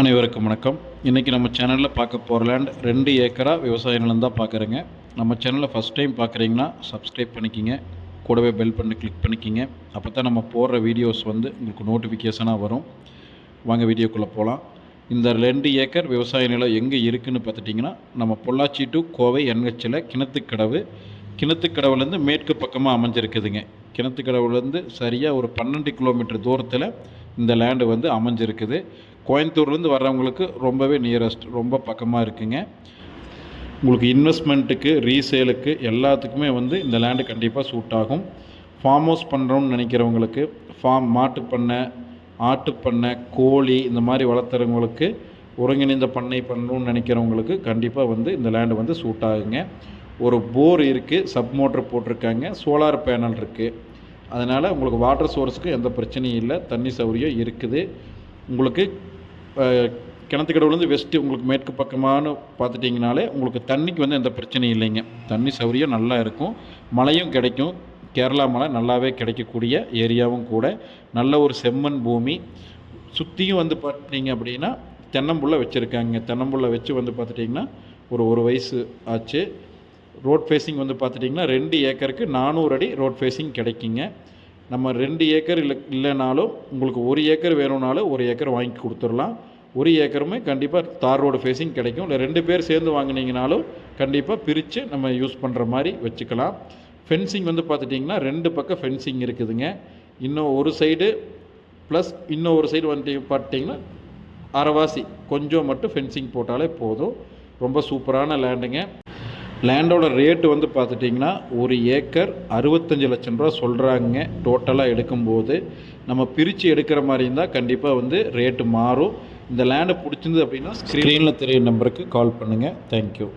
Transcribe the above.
அனைவருக்கும் வணக்கம். இன்றைக்கி நம்ம சேனலில் பார்க்க போகிற லேண்ட் ரெண்டு ஏக்கரா விவசாய நிலம் தான் பார்க்குறேங்க. நம்ம சேனலில் ஃபஸ்ட் டைம் பார்க்குறீங்கன்னா சப்ஸ்கிரைப் பண்ணிக்கிங்க. கூடவே பெல் பண்ணி கிளிக் பண்ணிக்கிங்க. அப்போ தான் நம்ம போடுற வீடியோஸ் வந்து உங்களுக்கு நோட்டிஃபிகேஷனாக வரும். வாங்க வீடியோக்குள்ளே போகலாம் இந்த ரெண்டு ஏக்கர் விவசாய நிலம் எங்கே இருக்குதுன்னு பார்த்துட்டிங்கன்னா நம்ம பொள்ளாச்சி டு கோவை என்ஹெச்சில் கிணத்துக்கடவு. கிணத்துக்கடவுலேருந்து மேற்கு பக்கமாக அமைஞ்சிருக்குதுங்க. கிணத்துக்கடவுலேருந்து சரியாக ஒரு பன்னெண்டு கிலோமீட்டர் தூரத்தில் இந்த லேண்டு வந்து அமைஞ்சிருக்குது. கோயம்புத்தூர்லேருந்து வர்றவங்களுக்கு ரொம்பவே நியரஸ்ட் ரொம்ப பக்கமாக இருக்குங்க. உங்களுக்கு இன்வெஸ்ட்மெண்ட்டுக்கு ரீசேலுக்கு எல்லாத்துக்குமே வந்து இந்த லேண்டு கண்டிப்பாக சூட் ஆகும். ஃபார்ம் ஹவுஸ் பண்ணுறோம்னு நினைக்கிறவங்களுக்கு ஃபார்ம் மாட்டு பண்ணை ஆட்டு பண்ணை கோழி இந்த மாதிரி வளர்த்துறவங்களுக்கு ஒருங்கிணைந்த பண்ணை பண்ணணும்னு நினைக்கிறவங்களுக்கு கண்டிப்பாக வந்து இந்த லேண்டு வந்து சூட் ஆகுங்க. ஒரு போர் இருக்குது சப் மோட்ரு போட்டிருக்காங்க சோலார் பேனல் இருக்குது அதனால் உங்களுக்கு வாட்டர் சோர்ஸுக்கு எந்த பிரச்சனையும் இல்லை தண்ணி சௌகரியம் இருக்குது. உங்களுக்கு கிணத்துக்கடவுலேருந்து வெஸ்ட்டு உங்களுக்கு மேற்கு பக்கமானு பார்த்துட்டிங்கனாலே உங்களுக்கு தண்ணிக்கு வந்து எந்த பிரச்சனையும் இல்லைங்க. தண்ணி சௌரியம் நல்லா இருக்கும். மழையும் கிடைக்கும். கேரளா மலை நல்லாவே கிடைக்கக்கூடிய ஏரியாவும் கூட. நல்ல ஒரு செம்மண் பூமி. சுற்றியும் வந்து பார்த்தீங்க அப்படின்னா தென்னம்புள்ள வச்சுருக்காங்க. தென்னம்புள்ள வச்சு வந்து பார்த்துட்டிங்கன்னா ஒரு ஒரு வயசு ஆச்சு. ரோட் ஃபேஸிங் வந்து பார்த்துட்டிங்கன்னா ரெண்டு ஏக்கருக்கு நானூறு அடி ரோட் ஃபேஸிங் கிடைக்குங்க. நம்ம ரெண்டு ஏக்கர் இல்லை இல்லைனாலும் உங்களுக்கு ஒரு ஏக்கர் வேணும்னாலும் ஒரு ஏக்கர் வாங்கி கொடுத்துடலாம். ஒரு ஏக்கருமே கண்டிப்பாக தார் ரோடு ஃபேஸிங் கிடைக்கும். இல்லை ரெண்டு பேர் சேர்ந்து வாங்கினீங்கனாலும் கண்டிப்பாக பிரித்து நம்ம யூஸ் பண்ணுற மாதிரி வச்சுக்கலாம். ஃபென்சிங் வந்து பார்த்துட்டிங்கன்னா ரெண்டு பக்கம் ஃபென்சிங் இருக்குதுங்க. இன்னும் ஒரு சைடு ப்ளஸ் இன்னும் ஒரு சைடு வந்து பார்த்துட்டிங்கன்னா அரைவாசி. கொஞ்சம் மட்டும் ஃபென்சிங் போட்டாலே போதும். ரொம்ப சூப்பரான லேண்டுங்க லேண்டோட ரேட்டு வந்து பார்த்துட்டிங்கன்னா ஒரு ஏக்கர் அறுபத்தஞ்சு லட்சம் ரூபா சொல்கிறாங்க டோட்டலாக எடுக்கும்போது நம்ம பிரித்து எடுக்கிற மாதிரி இருந்தால் கண்டிப்பாக வந்து ரேட்டு மாறும். இந்த லேண்டை பிடிச்சிருந்து அப்படின்னா ஸ்க்ரீனில் தெரிய நம்பருக்கு கால் பண்ணுங்கள் தேங்க்யூ